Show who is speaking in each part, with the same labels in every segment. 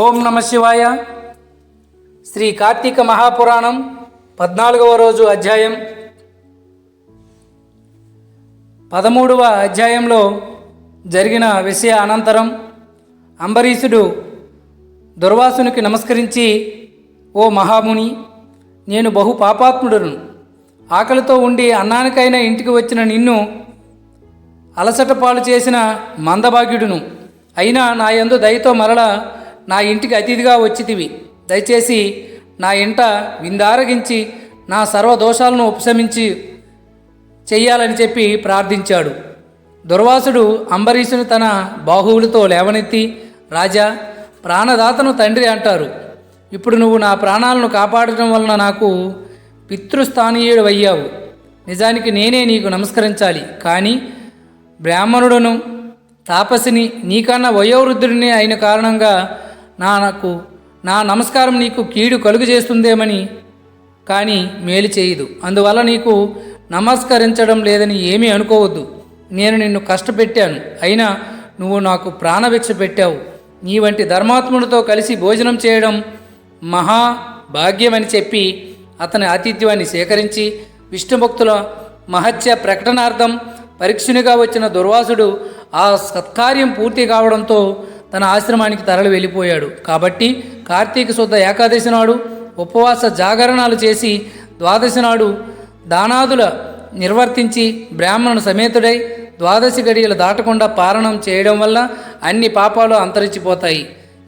Speaker 1: ఓం నమ శివాయ. శ్రీ కార్తీక మహాపురాణం పద్నాలుగవ రోజు అధ్యాయం. పదమూడవ అధ్యాయంలో జరిగిన విషయ అనంతరం అంబరీషుడు దుర్వాసునికి నమస్కరించి ఓ మహాముని నేను బహు పాపాత్ముడును. ఆకలితో ఉండి అన్నానికైనా ఇంటికి వచ్చిన నిన్ను అలసట పాలు చేసిన మందభాగ్యుడును. అయినా నా యందు దయతో మరల నా ఇంటికి అతిథిగా వచ్చితివి. దయచేసి నా ఇంట విందారగించి నా సర్వదోషాలను ఉపశమించి చెయ్యాలని చెప్పి ప్రార్థించాడు. దుర్వాసుడు అంబరీషుని తన బాహువులతో లేవనెత్తి రాజా ప్రాణదాతను తండ్రి అంటారు. ఇప్పుడు నువ్వు నా ప్రాణాలను కాపాడటం వలన నాకు పితృస్థానీయుడు అయ్యావు. నిజానికి నేనే నీకు నమస్కరించాలి. కానీ బ్రాహ్మణుడును తాపసిని నీకన్నా వయోవృద్ధుడిని అయిన కారణంగా నా నాకు నా నమస్కారం నీకు కీడు కలుగు చేస్తుందేమని కానీ మేలు చేయదు. అందువల్ల నీకు నమస్కరించడం లేదని ఏమీ అనుకోవద్దు. నేను నిన్ను కష్టపెట్టాను. అయినా నువ్వు నాకు ప్రాణభిక్ష పెట్టావు. నీ వంటి ధర్మాత్ముడితో కలిసి భోజనం చేయడం మహా భాగ్యమని చెప్పి అతని ఆతిథ్యాన్ని సేకరించి విష్ణుభక్తుల మహత్య ప్రకటనార్థం పరీక్షునిగా వచ్చిన దుర్వాసుడు ఆ సత్కార్యం పూర్తి కావడంతో తన ఆశ్రమానికి తరలి వెళ్ళిపోయాడు. కాబట్టి కార్తీక శుద్ధ ఏకాదశి నాడు ఉపవాస జాగరణాలు చేసి ద్వాదశి నాడు దానాదుల నిర్వర్తించి బ్రాహ్మణుడు సమేతుడై ద్వాదశి గడియలు దాటకుండా పారణం చేయడం వల్ల అన్ని పాపాలు అంతరించిపోతాయి.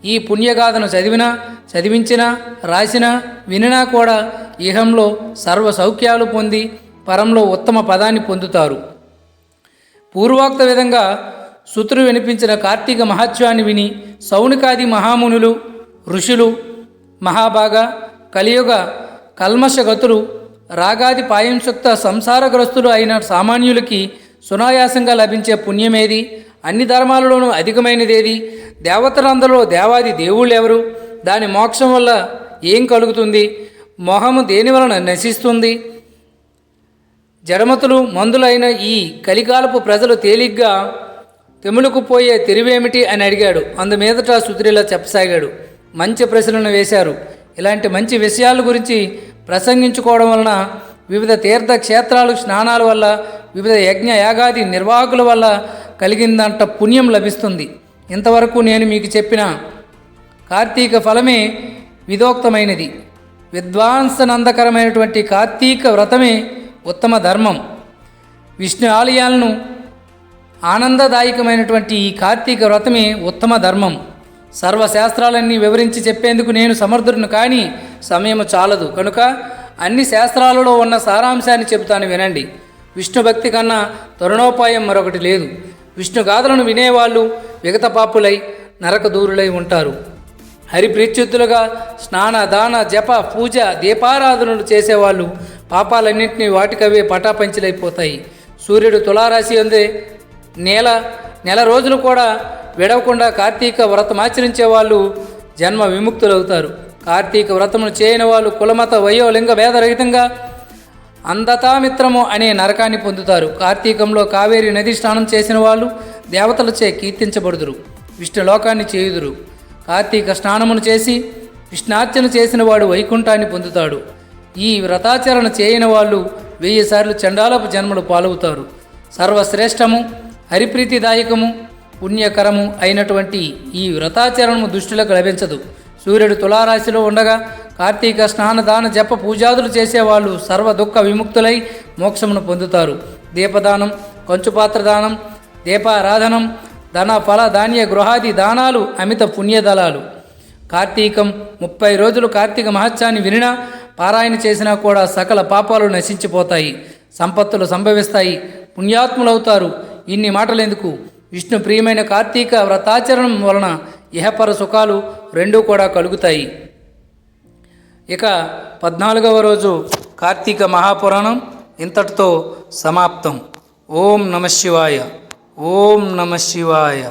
Speaker 1: ఈ పుణ్యగాథను చదివినా చదివించినా రాసినా వినినా కూడా ఇహంలో సర్వ సౌఖ్యాలు పొంది పరంలో ఉత్తమ పదాన్ని పొందుతారు. పూర్వోక్త విధంగా సుతుడు వినిపించిన కార్తీక మహత్యాన్ని విని సౌనికాది మహామునులు ఋషులు మహాభాగ కలియుగ కల్మషగతులు రాగాది పాయంశుక్త సంసారగ్రస్తులు అయిన సామాన్యులకి సునాయాసంగా లభించే పుణ్యమేది? అన్ని ధర్మాలలోనూ అధికమైనదేది? దేవతలందరిలో దేవాది దేవుళ్ళు ఎవరు దాని మోక్షం వల్ల ఏం కలుగుతుంది? మొహము దేని వలన నశిస్తుంది? జడమతులు మందులైన ఈ కలికాలపు ప్రజలు తేలిగ్గా తెములుకుపోయే తెరివేమిటి అని అడిగాడు. అందుమీదట సుతిరిలా చెప్పసాగాడు. మంచి ప్రశ్నలను వేశారు. ఇలాంటి మంచి విషయాల గురించి ప్రసంగించుకోవడం వలన వివిధ తీర్థ క్షేత్రాలు స్నానాల వల్ల వివిధ యజ్ఞ యాగాది నిర్వాహకుల వల్ల కలిగిందంట పుణ్యం లభిస్తుంది. ఇంతవరకు నేను మీకు చెప్పిన కార్తీక ఫలమే విధోక్తమైనది విద్వాంసనందకరమైనటువంటి కార్తీక వ్రతమే ఉత్తమ ధర్మం. విష్ణు ఆలయాలను ఆనందదాయకమైనటువంటి ఈ కార్తీక వ్రతమే ఉత్తమ ధర్మం. సర్వశాస్త్రాలన్నీ వివరించి చెప్పేందుకు నేను సమర్థుడును కానీ సమయం చాలదు. కనుక అన్ని శాస్త్రాలలో ఉన్న సారాంశాన్ని చెబుతాను వినండి. విష్ణు భక్తి కన్నా తరుణోపాయం మరొకటి లేదు. విష్ణు గాథలను వినేవాళ్ళు విగత పాపులై నరక దూరులై ఉంటారు. హరిప్రీత్యుతులుగా స్నాన దాన జప పూజ దీపారాధనలు చేసేవాళ్ళు పాపాలన్నింటినీ వాటికవే పటాపంచలైపోతాయి. సూర్యుడు తులారాశి అందే నేల నెల రోజులు కూడా విడవకుండా కార్తీక వ్రతమాచరించే వాళ్ళు జన్మ విముక్తులవుతారు. కార్తీక వ్రతమును చేయని వాళ్ళు కులమత వయో లింగ భేదరహితంగా అందతామిత్రము అనే నరకాన్ని పొందుతారు. కార్తీకంలో కావేరి నది స్నానం చేసిన వాళ్ళు దేవతలచే కీర్తించబడుదురు విష్ణులోకాన్ని చేయుదురు. కార్తీక స్నానమును చేసి విష్ణార్చన చేసిన వాడు వైకుంఠాన్ని పొందుతాడు. ఈ వ్రతాచరణ చేయని వాళ్ళు వెయ్యి సార్లు చండాలపు జన్మలు పాలవుతారు. సర్వశ్రేష్టము హరిప్రీతిదాయకము పుణ్యకరము అయినటువంటి ఈ వ్రతాచరణము దుష్టులకు లభించదు. సూర్యుడు తులారాశిలో ఉండగా కార్తీక స్నాన దాన జప పూజాదులు చేసేవాళ్ళు సర్వ దుఃఖ విముక్తులై మోక్షమును పొందుతారు. దీపదానం కంచుపాత్ర దానం దీపారాధనం ధన ఫల ధాన్య గృహాది దానాలు అమిత పుణ్యదలాలు కార్తీకం ముప్పై రోజులు కార్తీక మహత్యాన్ని వినినా పారాయణ చేసినా కూడా సకల పాపాలు నశించిపోతాయి. సంపత్తులు సంభవిస్తాయి. పుణ్యాత్ములవుతారు. ఇన్ని మాటలెందుకు? విష్ణు ప్రియమైన కార్తీక వ్రతాచరణం వలన ఇహపర సుఖాలు రెండూ కూడా కలుగుతాయి. ఇక పద్నాలుగవ రోజు కార్తీక మహాపురాణం ఇంతటితో సమాప్తం. ఓం నమ శివాయ. ఓం నమ శివాయ.